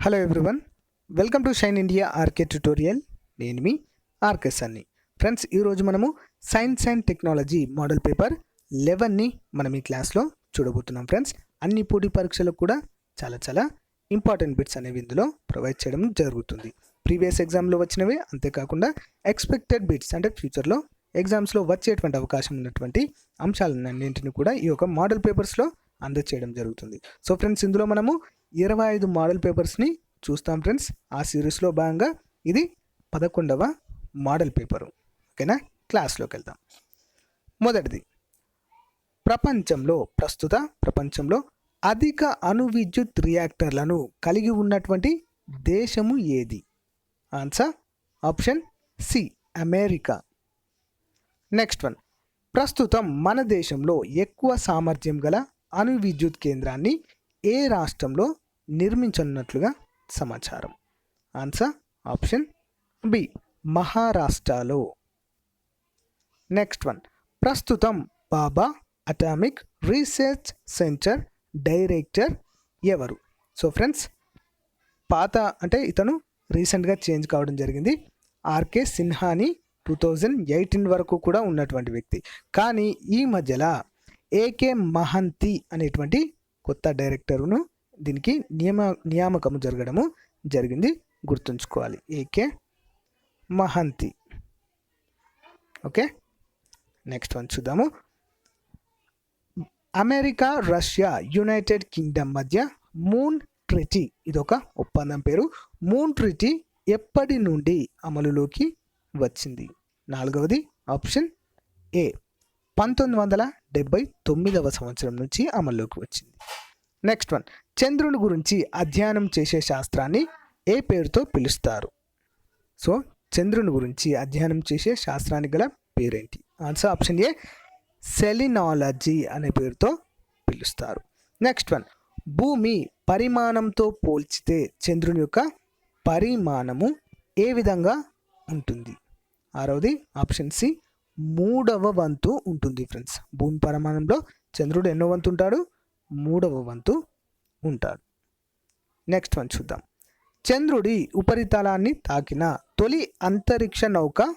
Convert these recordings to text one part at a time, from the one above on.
Hello everyone welcome to shine India RK tutorial నేను మీ RK Sunny friends ఈరోజు మనము science and technology model paper లెవెన్ని మనం ఈ క్లాస్లో చూడబోతున్నాం ఫ్రెండ్స్ అన్ని పోటీ పరీక్షలకు కూడా చాలా చాలా ఇంపార్టెంట్ బిట్స్ అనేవి ఇందులో ప్రొవైడ్ చేయడం జరుగుతుంది. ప్రీవియస్ ఎగ్జామ్లో వచ్చినవి అంతేకాకుండా ఎక్స్పెక్టెడ్ బిట్స్ అంటే ఫ్యూచర్లో ఎగ్జామ్స్లో వచ్చేటువంటి అవకాశం ఉన్నటువంటి అంశాలన్నింటిని కూడా ఈ యొక్క మోడల్ పేపర్స్లో అందచేయడం జరుగుతుంది. సో ఫ్రెండ్స్ ఇందులో మనము ఇరవై ఐదు మోడల్ పేపర్స్ని చూస్తాం ఫ్రెండ్స్. ఆ సిరీస్లో భాగంగా ఇది పదకొండవ మోడల్ పేపరు. ఓకేనా? క్లాస్లోకి వెళ్దాం. మొదటిది. ప్రపంచంలో ప్రస్తుత ప్రపంచంలో అధిక అణు విద్యుత్ రియాక్టర్లను కలిగి ఉన్నటువంటి దేశము ఏది? Answer option C America. Next one. ప్రస్తుతం మన దేశంలో ఎక్కువ సామర్థ్యం గల అణు విద్యుత్ కేంద్రాన్ని ఏ రాష్ట్రంలో నిర్మించనున్నట్లుగా సమాచారం? ఆన్సర్ ఆప్షన్ బి మహారాష్ట్రలో. Next one. ప్రస్తుతం Baba atomic research centre director ఎవరు? సో ఫ్రెండ్స్ పాత అంటే ఇతను రీసెంట్గా చేంజ్ కావడం జరిగింది. ఆర్కే సిన్హాని టూ థౌజండ్ ఎయిటీన్ వరకు కూడా ఉన్నటువంటి వ్యక్తి. కానీ ఈ మధ్యలో ఏకే మహంతి అనేటువంటి కొత్త డైరెక్టర్ను దీనికి నియమ నియామకము జరగడము జరిగింది. గుర్తుంచుకోవాలి. AK Mohanty. Okay? Next one చూద్దాము. అమెరికా రష్యా యునైటెడ్ కింగ్డమ్ మధ్య మూన్ ట్రిటీ ఇదొక ఒప్పందం పేరు. మూన్ ట్రిటీ ఎప్పటి నుండి అమలులోకి వచ్చింది? నాలుగవది ఆప్షన్ ఏ. పంతొమ్మిది వందల డెబ్బై తొమ్మిదవ సంవత్సరం నుంచి అమల్లోకి వచ్చింది. నెక్స్ట్ వన్ చంద్రుని గురించి అధ్యయనం చేసే శాస్త్రాన్ని ఏ పేరుతో పిలుస్తారు? సో చంద్రుని గురించి అధ్యయనం చేసే శాస్త్రానికి గల పేరేంటి? ఆన్సర్ ఆప్షన్ ఏ సెలినాలజీ అనే పేరుతో పిలుస్తారు. నెక్స్ట్ వన్ భూమి పరిమాణంతో పోల్చితే చంద్రుని యొక్క పరిమాణము ఏ విధంగా ఉంటుంది? ఆరవది. ఆప్షన్ సి మూడవ వంతు ఉంటుంది ఫ్రెండ్స్. భూమి పరిమాణంలో చంద్రుడు ఎన్నో వంతు ఉంటాడు? మూడవ వంతు ఉంటాడు. నెక్స్ట్ వన్ చూద్దాం. చంద్రుడి ఉపరితలాన్ని తాకిన తొలి అంతరిక్ష నౌక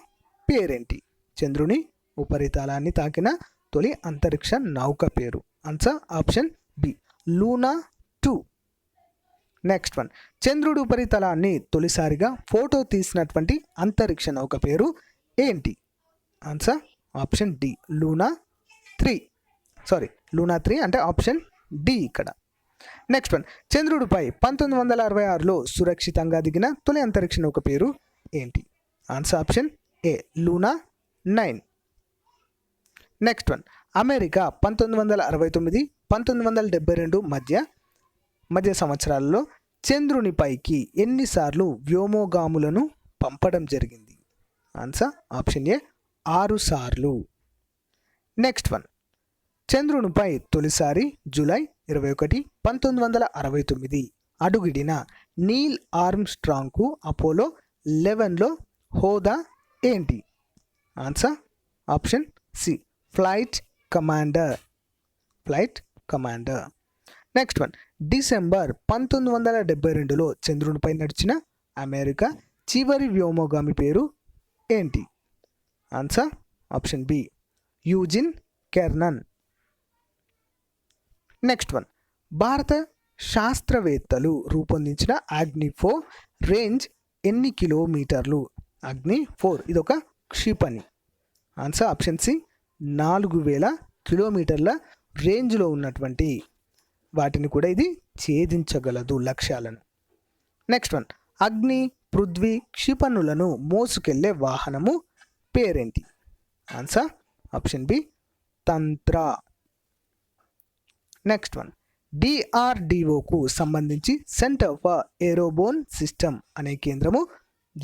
పేరేంటి? చంద్రుని ఉపరితలాన్ని తాకిన తొలి అంతరిక్ష నౌక పేరు. Answer option B Luna two next one చంద్రుడి ఉపరితలాన్ని తొలిసారిగా ఫోటో తీసినటువంటి అంతరిక్ష నౌక పేరు ఏంటి? Answer option D Luna three sorry Luna three అంటే ఆప్షన్ డి ఇక్కడ. నెక్స్ట్ వన్ చంద్రుడిపై పంతొమ్మిది వందల అరవై ఆరులో సురక్షితంగా దిగిన తొలి అంతరిక్ష నౌక పేరు ఏంటి? Answer option A Luna nine next one America పంతొమ్మిది వందల అరవై తొమ్మిది పంతొమ్మిది వందల డెబ్బై రెండు మధ్య మధ్య సంవత్సరాలలో చంద్రునిపైకి ఎన్నిసార్లు వ్యోమోగాములను పంపడం జరిగింది? ఆన్సర్ ఆప్షన్ ఏ ఆరుసార్లు నెక్స్ట్ వన్ చంద్రునిపై తొలిసారి జూలై ఇరవై ఒకటి పంతొమ్మిది వందల అరవై తొమ్మిది అడుగిడిన నీల్ ఆర్మ్ స్ట్రాంగ్కు అపోలో లెవెన్లో హోదా ఏంటి? Answer option C flight commander flight commander next one December పంతొమ్మిది వందల డెబ్బై రెండులో చంద్రునిపై నడిచిన అమెరికా చివరి వ్యోమగామి పేరు ఏంటి? Answer option B Eugene Cernan next one భారత శాస్త్రవేత్తలు రూపొందించిన అగ్ని ఫోర్ రేంజ్ ఎన్ని కిలోమీటర్లు? అగ్ని ఫోర్ ఇది ఒక క్షిపణి. ఆన్సర్ ఆప్షన్ సి నాలుగు వేల కిలోమీటర్ల రేంజ్లో ఉన్నటువంటి వాటిని కూడా ఇది ఛేదించగలదు లక్ష్యాలను. నెక్స్ట్ వన్ అగ్ని పృథ్వీ క్షిపణులను మోసుకెళ్ళే వాహనము పేరేంటి? Answer option B Tantra. Next one. డిఆర్డిఓకు సంబంధించి సెంటర్ ఫర్ ఏరోబోన్ సిస్టమ్ అనే కేంద్రము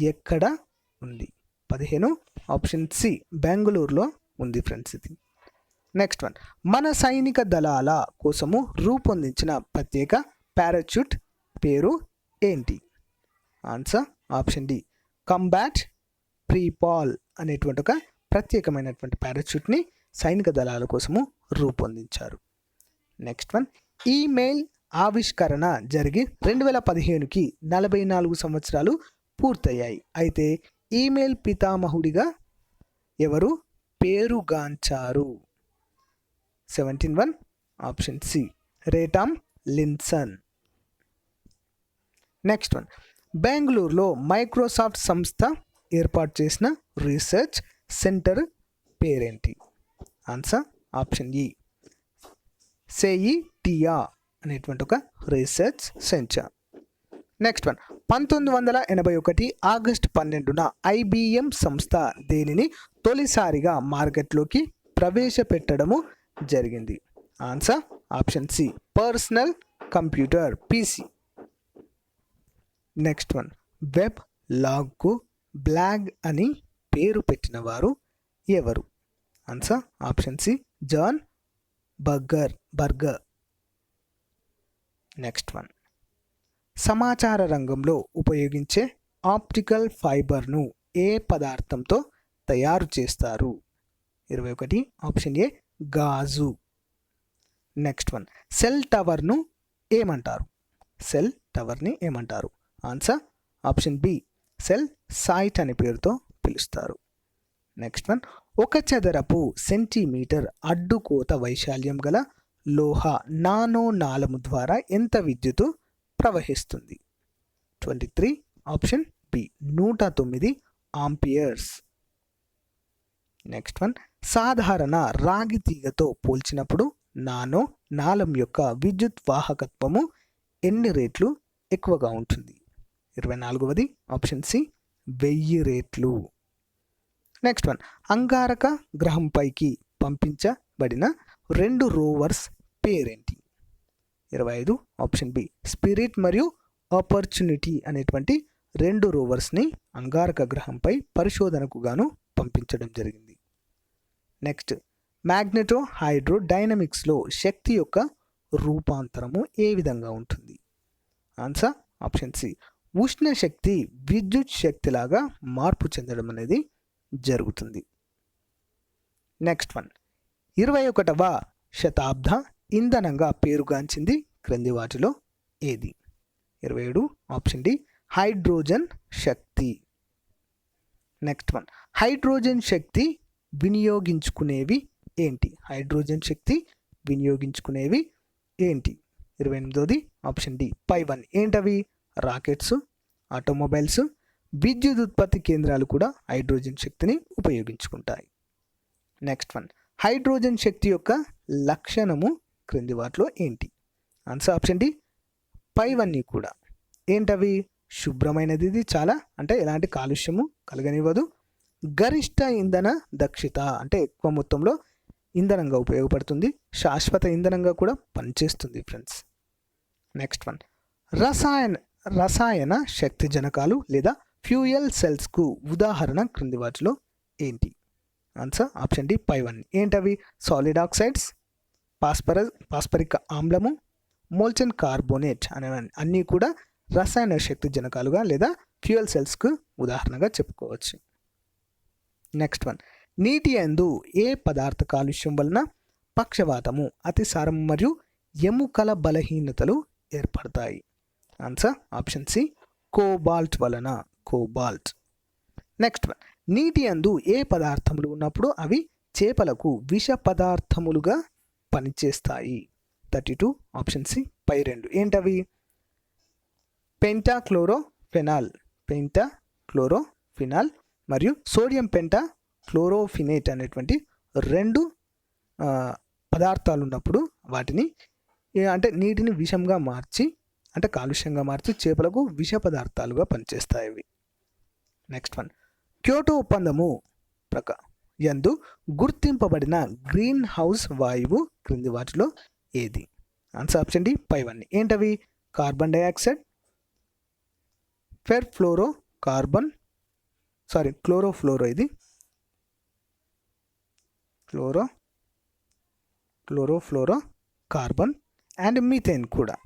ఎక్కడ ఉంది? పదిహేను. ఆప్షన్ సి బెంగళూరులో ఉంది ఫ్రెండ్స్ ఇది. Next one. మన సైనిక దళాల కోసము రూపొందించిన ప్రత్యేక పారాచ్యూట్ పేరు ఏంటి? Answer option D. Combat free fall అనేటువంటి ఒక ప్రత్యేకమైనటువంటి పారాచూట్ని సైనిక దళాల కోసము రూపొందించారు. నెక్స్ట్ వన్ ఈమెయిల్ ఆవిష్కరణ జరిగి రెండు వేల పదిహేనుకి నలభై నాలుగు సంవత్సరాలు పూర్తయ్యాయి. అయితే ఈమెయిల్ పితామహుడిగా ఎవరు? పేరుగాంచారు. Seventeen one option C Ray Tomlinson. Next one బెంగళూరులో మైక్రోసాఫ్ట్ సంస్థ ఏర్పాటు చేసిన రీసెర్చ్ సెంటర్ పేరేంటి? ఆన్సర్ ఆప్షన్ ఈ సేయి టియా అనేటువంటి ఒక రీసెర్చ్ సెంటర్. Next one. పంతొమ్మిది వందల ఎనభై ఒకటి ఆగస్ట్ పన్నెండున ఐబిఎం సంస్థ దేనిని తొలిసారిగా మార్కెట్లోకి ప్రవేశపెట్టడము జరిగింది? Answer option C. Personal computer PC. Next one. Web లాగ్కు blog అని పేరు పెట్టిన వారు ఎవరు? Answer option C John Barger Barger next one సమాచార రంగంలో ఉపయోగించే ఆప్టికల్ ఫైబర్ను ఏ పదార్థంతో తయారు చేస్తారు? ఇరవై ఒకటి ఆప్షన్ ఏ గాజు. నెక్స్ట్ వన్ సెల్ టవర్ను ఏమంటారు? సెల్ టవర్ని ఏమంటారు? Answer option B cell site అనే పేరుతో పిలుస్తారు. నెక్స్ట్ వన్ ఒక చదరపు సెంటీమీటర్ అడ్డుకోత వైశాల్యం గల లోహ నానో నాళము ద్వారా ఎంత విద్యుత్తు ప్రవహిస్తుంది? ట్వంటీ త్రీ ఆప్షన్ బి నూట తొమ్మిది ఆంపియర్స్. నెక్స్ట్ వన్ సాధారణ రాగి తీగతో పోల్చినప్పుడు నానో నాళం యొక్క విద్యుత్ వాహకత్వము ఎన్ని రేట్లు ఎక్కువగా ఉంటుంది? ఇరవై నాలుగవది ఆప్షన్ సి వెయ్యి రేట్లు. నెక్స్ట్ వన్ అంగారక గ్రహంపైకి పంపించబడిన రెండు రోవర్స్ పేరేంటి? ఇరవై ఐదు ఆప్షన్ బి స్పిరిట్ మరియు ఆపర్చునిటీ అనేటువంటి రెండు రోవర్స్ని అంగారక గ్రహంపై పరిశోధనకు గాను పంపించడం జరిగింది. నెక్స్ట్ మ్యాగ్నెటో హైడ్రో డైనమిక్స్లో శక్తి యొక్క రూపాంతరము ఏ విధంగా ఉంటుంది? ఆన్సర్ ఆప్షన్ సి ఉష్ణ శక్తి విద్యుత్ శక్తిలాగా మార్పు చెందడం అనేది జరుగుతుంది. నెక్స్ట్ వన్ ఇరవై ఒకటవ శతాబ్ద ఇంధనంగా పేరుగాంచింది క్రింది వాటిలో ఏది? ఇరవై ఏడు ఆప్షన్ డి హైడ్రోజన్ శక్తి. నెక్స్ట్ వన్ హైడ్రోజన్ శక్తి వినియోగించుకునేవి ఏంటి? హైడ్రోజన్ శక్తి వినియోగించుకునేవి ఏంటి? ఇరవై ఎనిమిదోది ఆప్షన్ డి పై వన్. ఏంటవి? రాకెట్స్ ఆటోమొబైల్స్ విద్యుత్ ఉత్పత్తి కేంద్రాలు కూడా హైడ్రోజన్ శక్తిని ఉపయోగించుకుంటాయి. నెక్స్ట్ వన్ హైడ్రోజన్ శక్తి యొక్క లక్షణము క్రింది వాటిలో ఏంటి? ఆన్సర్ ఆప్షన్ డి పైవన్నీ కూడా. ఏంటవి? శుభ్రమైనది ఇది చాలా. అంటే ఎలాంటి కాలుష్యము కలగనివ్వదు. గరిష్ట ఇంధన దక్షత అంటే ఎక్కువ మొత్తంలో ఇంధనంగా ఉపయోగపడుతుంది. శాశ్వత ఇంధనంగా కూడా పనిచేస్తుంది ఫ్రెండ్స్ నెక్స్ట్ వన్ రసాయన రసాయన శక్తి జనకాలు లేదా ఫ్యూయల్ సెల్స్కు ఉదాహరణ క్రింది వాటిలో ఏంటి? ఆన్సర్ ఆప్షన్ డి పై వన్. ఏంటవి? సాలిడ్ ఆక్సైడ్స్ పాస్పర పాస్పరిక ఆమ్లము మోల్చన్ కార్బోనేట్ అనే అన్నీ కూడా రసాయన శక్తి జనకాలుగా లేదా ఫ్యూయల్ సెల్స్కు ఉదాహరణగా చెప్పుకోవచ్చు. Next one. నీటి అందు ఏ పదార్థ కాలుష్యం వలన పక్షవాతము అతిసారం మరియు ఎముకల బలహీనతలు ఏర్పడతాయి? ఆన్సర్ ఆప్షన్ సి కోబాల్ట్ వలన కోబాల్ట్ నెక్స్ట్ వన్ నీటి అందు ఏ పదార్థములు ఉన్నప్పుడు అవి చేపలకు విష పదార్థములుగా పనిచేస్తాయి? థర్టీ టూ ఆప్షన్ సి పై రెండు. ఏంటవి? Pentachlorophenol pentachlorophenol మరియు సోడియం పెంటా క్లోరోఫినేట్ అనేటువంటి రెండు పదార్థాలు ఉన్నప్పుడు వాటిని అంటే నీటిని విషంగా మార్చి అంటే కాలుష్యంగా మార్చి చేపలకు విష పదార్థాలుగా పనిచేస్తాయి ఇవి. నెక్స్ట్ వన్ క్యోటో ఒప్పందము ప్రక ఎందు గుర్తింపబడిన గ్రీన్ హౌస్ వాయువు క్రింది వాటిలో ఏది? ఆన్సర్ ఆప్షన్ డి పైవన్నీ ఏంటవి? కార్బన్ డైఆక్సైడ్ ఫెర్ ఫ్లోరో కార్బన్ సారీ క్లోరోఫ్లోరో ఇది. Chloro chlorofluorocarbon and methane కూడా.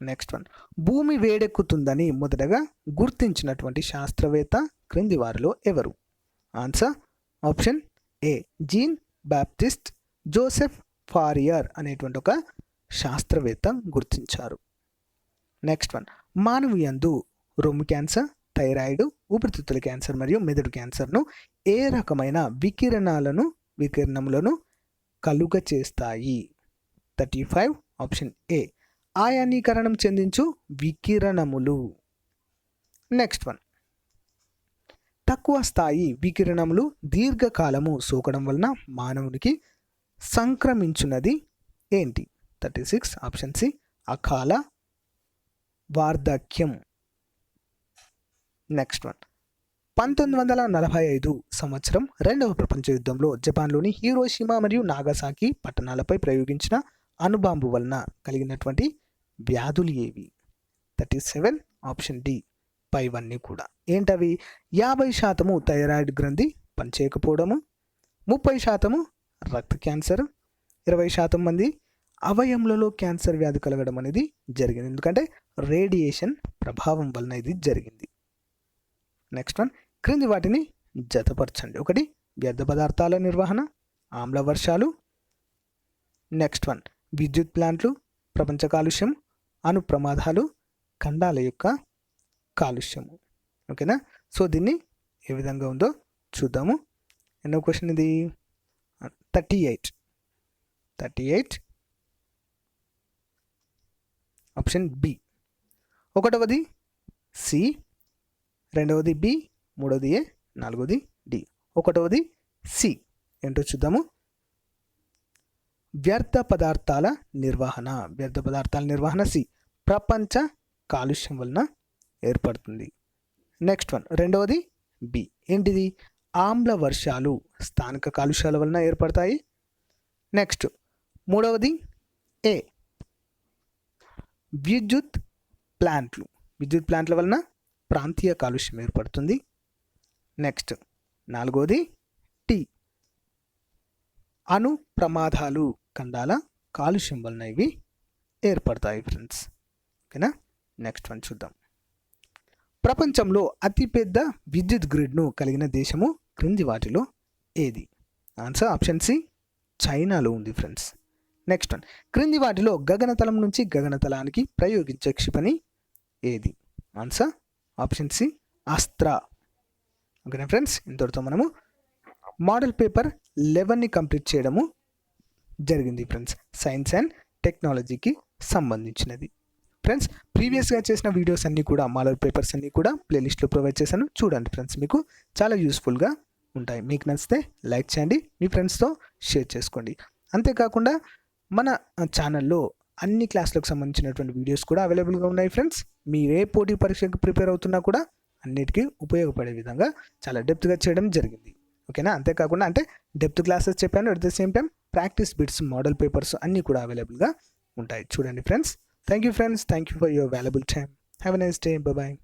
నెక్స్ట్ వన్ భూమి వేడెక్కుతుందని మొదటగా గుర్తించినటువంటి శాస్త్రవేత్త క్రింది వారిలో ఎవరు? Answer option A Jean Baptiste Joseph Fourier అనేటువంటి ఒక శాస్త్రవేత్త గుర్తించారు. నెక్స్ట్ వన్ మానవీయందు రొమ్ము క్యాన్సర్ థైరాయిడ్ ఊపిరితిత్తుల క్యాన్సర్ మరియు మెదడు క్యాన్సర్ను ఏ రకమైన వికిరణాలను వికిరణములను కలుగ చేస్తాయి థర్టీ ఫైవ్ ఆప్షన్ ఏ ఆయానీకరణం చెందించు వికిరణములు. నెక్స్ట్ వన్ తక్కువ స్థాయి వికిరణములు దీర్ఘకాలము సోకడం వలన మానవునికి సంక్రమించున్నది ఏంటి? థర్టీ సిక్స్ ఆప్షన్ సి అకాల వార్ధక్యం. నెక్స్ట్ వన్ పంతొమ్మిది వందల నలభై ఐదు సంవత్సరం రెండవ ప్రపంచ యుద్ధంలో జపాన్లోని హీరోషిమా మరియు నాగసాకి పట్టణాలపై ప్రయోగించిన అణుబాంబు వలన కలిగినటువంటి వ్యాధులు ఏవి? థర్టీ సెవెన్ ఆప్షన్ డి పైవన్నీ కూడా. ఏంటవి? యాభై శాతము థైరాయిడ్ గ్రంథి పనిచేయకపోవడము ముప్పై శాతము రక్త క్యాన్సర్ ఇరవై శాతం మంది అవయములలో క్యాన్సర్ వ్యాధి కలగడం అనేది జరిగింది. ఎందుకంటే రేడియేషన్ ప్రభావం వలన ఇది జరిగింది. నెక్స్ట్ వన్ క్రింది వాటిని జతపరచండి. ఒకటి వ్యర్థ పదార్థాల నిర్వహణ ఆమ్ల వర్షాలు. నెక్స్ట్ వన్ విద్యుత్ ప్లాంట్లు ప్రపంచ కాలుష్యం అణు ప్రమాదాలు ఖండాల యొక్క కాలుష్యము. ఓకేనా? సో దీన్ని ఏ విధంగా ఉందో చూద్దాము. ఎన్నో క్వశ్చన్ ఇది. Thirty eight thirty eight option B ఒకటవది C రెండవది బి మూడవది ఏ నాలుగవది డి ఒకటవది సి ఏంటో చూద్దాము. వ్యర్థ పదార్థాల నిర్వహణ. వ్యర్థ పదార్థాల నిర్వహణ సి ప్రపంచ కాలుష్యం వలన ఏర్పడుతుంది. నెక్స్ట్ వన్ రెండవది బి ఏంటిది? ఆమ్ల వర్షాలు స్థానిక కాలుష్యాల వలన ఏర్పడతాయి. నెక్స్ట్ మూడవది ఏ విద్యుత్ ప్లాంట్లు. విద్యుత్ ప్లాంట్ల వలన ప్రాంతీయ కాలుష్యం ఏర్పడుతుంది. నెక్స్ట్ నాలుగవది టీ అణు ప్రమాదాలు కండాల కాలుష్యం వలన ఇవి ఏర్పడతాయి ఫ్రెండ్స్ ఓకేనా? నెక్స్ట్ వన్ చూద్దాం. ప్రపంచంలో అతిపెద్ద విద్యుత్ గ్రిడ్ను కలిగిన దేశము క్రింది వాటిలో ఏది? ఆన్సర్ ఆప్షన్ సి చైనాలో ఉంది ఫ్రెండ్స్ నెక్స్ట్ వన్ క్రింది వాటిలో గగనతలం నుంచి గగనతలానికి ప్రయోగించే క్షిపణి ఏది? ఆన్సర్ ఆప్షన్ సి అస్త్ర ఓకేనా ఫ్రెండ్స్ ఇంతటితో మనము మోడల్ పేపర్ లెవెన్ని కంప్లీట్ చేయడము జరిగింది ఫ్రెండ్స్ సైన్స్ అండ్ టెక్నాలజీకి సంబంధించినది. ఫ్రెండ్స్ ప్రీవియస్గా చేసిన వీడియోస్ అన్నీ కూడా మాలర్ పేపర్స్ అన్నీ కూడా ప్లేలిస్ట్లో ప్రొవైడ్ చేశాను. చూడండి ఫ్రెండ్స్ మీకు చాలా యూస్ఫుల్గా ఉంటాయి. మీకు నచ్చితే లైక్ చేయండి మీ ఫ్రెండ్స్తో షేర్ చేసుకోండి. అంతేకాకుండా మన ఛానల్లో అన్ని క్లాసులకు సంబంధించినటువంటి వీడియోస్ కూడా అవైలబుల్గా ఉన్నాయి ఫ్రెండ్స్. మీరు ఏ పోటీ పరీక్షకు ప్రిపేర్ అవుతున్నా కూడా అన్నిటికీ ఉపయోగపడే విధంగా చాలా డెప్త్గా చేయడం జరిగింది. ఓకేనా? అంతేకాకుండా అంటే డెప్త్ క్లాసెస్ చెప్పాను at the same time practice bits model papers అన్నీ కూడా అవైలబుల్గా ఉంటాయి. చూడండి friends Thank you, friends. Thank you for your valuable time. Have a nice day. Bye bye.